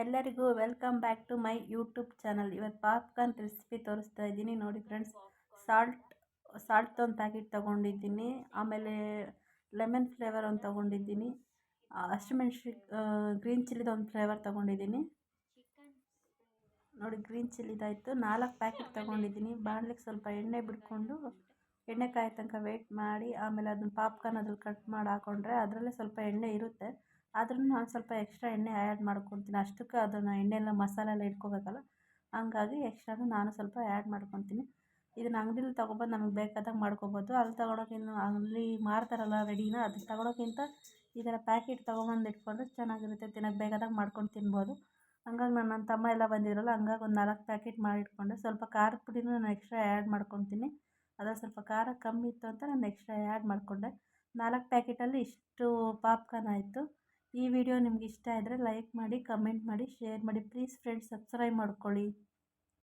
ಎಲ್ಲರಿಗೂ welcome back to my YouTube channel. ಇವತ್ತು popcorn recipe ತೋರಿಸ್ತಾ ಇದ್ದೀನಿ. ನೋಡಿ ಫ್ರೆಂಡ್ಸ್ ಸಾಲ್ಟ್ ಸಾಲ್ಟ್ ಒಂದು ಪ್ಯಾಕೆಟ್ ತೊಗೊಂಡಿದ್ದೀನಿ. ಆಮೇಲೆ ಲೆಮನ್ ಫ್ಲೇವರ್ ಒಂದು ತೊಗೊಂಡಿದ್ದೀನಿ. ಹಸಿಮೆಣ್ಸಿ ಗ್ರೀನ್ ಚಿಲ್ಲಿದ ಒಂದು ಫ್ಲೇವರ್ ತೊಗೊಂಡಿದ್ದೀನಿ. ನೋಡಿ ಗ್ರೀನ್ ಚಿಲ್ಲಿದಾಯಿತು ನಾಲ್ಕು ಪ್ಯಾಕೆಟ್ ತೊಗೊಂಡಿದ್ದೀನಿ. ಬಾಣಲಿಗೆ ಸ್ವಲ್ಪ ಎಣ್ಣೆ ಬಿಟ್ಕೊಂಡು ಎಣ್ಣೆ ಕಾಯಿ ತನಕ ವೆಯ್ಟ್ ಮಾಡಿ, ಆಮೇಲೆ ಅದನ್ನ ಪಾಪ್ಕಾರ್ನ್ ಅದ್ರಲ್ಲಿ ಕಟ್ ಮಾಡಿ ಹಾಕೊಂಡ್ರೆ ಅದರಲ್ಲೇ ಸ್ವಲ್ಪ ಎಣ್ಣೆ ಇರುತ್ತೆ. ಆದ್ರೂ ನಾನು ಸ್ವಲ್ಪ ಎಕ್ಸ್ಟ್ರಾ ಎಣ್ಣೆ ಆ್ಯಡ್ ಮಾಡ್ಕೊತೀನಿ. ಅಷ್ಟಕ್ಕೆ ಅದನ್ನು ಎಣ್ಣೆ ಎಲ್ಲ ಮಸಾಲೆ ಎಲ್ಲ ಇಟ್ಕೋಬೇಕಲ್ಲ, ಹಂಗಾಗಿ ಎಕ್ಸ್ಟ್ರಾನು ನಾನು ಸ್ವಲ್ಪ ಆ್ಯಡ್ ಮಾಡ್ಕೊತೀನಿ. ಇದನ್ನು ಅಂಗಡಿಲಿ ತೊಗೊಬಂದು ನಮಗೆ ಬೇಕಾದಾಗ ಮಾಡ್ಕೊಬೋದು. ಅಲ್ಲಿ ತೊಗೊಳೋಕ್ಕಿಂತ ಅಲ್ಲಿ ಮಾರ್ತಾರಲ್ಲ ರೆಡಿನ ಅದನ್ನ ತೊಗೊಳೋಕ್ಕಿಂತ ಈ ಥರ ಪ್ಯಾಕೆಟ್ ತೊಗೊಬಂದು ಇಟ್ಕೊಂಡ್ರೆ ಚೆನ್ನಾಗಿರುತ್ತೆ. ತಿನ್ನೋಕೆ ಬೇಕಾದಾಗ ಮಾಡ್ಕೊಂಡು ತಿನ್ಬೋದು. ಹಂಗಾಗಿ ನಾನು ನನ್ನ ತಮ್ಮ ಎಲ್ಲ ಬಂದಿದ್ರಲ್ಲ, ಹಂಗಾಗಿ ಒಂದು ನಾಲ್ಕು ಪ್ಯಾಕೆಟ್ ಮಾಡಿಟ್ಕೊಂಡೆ ಸ್ವಲ್ಪ ಖಾರದ ಪುಡಿನೂ ನಾನು ಎಕ್ಸ್ಟ್ರಾ ಆ್ಯಡ್ ಮಾಡ್ಕೊತೀನಿ. ಅದ್ರಲ್ಲಿ ಸ್ವಲ್ಪ ಖಾರ ಕಮ್ಮಿ ಇತ್ತು ಅಂತ ನಾನು ಎಕ್ಸ್ಟ್ರಾ ಆ್ಯಡ್ ಮಾಡಿಕೊಂಡೆ. ನಾಲ್ಕು ಪ್ಯಾಕೆಟಲ್ಲಿ ಇಷ್ಟು ಪಾಪ್ಕಾರ್ನ್ ಆಯಿತು. ಈ ವಿಡಿಯೋ ನಿಮ್ಗೆ ಇಷ್ಟ ಆದರೆ ಲೈಕ್ ಮಾಡಿ ಕಮೆಂಟ್ ಮಾಡಿ ಶೇರ್ ಮಾಡಿ ಪ್ಲೀಸ್ ಫ್ರೆಂಡ್ಸ್ ಸಬ್ಸ್ಕ್ರೈಬ್ ಮಾಡ್ಕೊಳ್ಳಿ.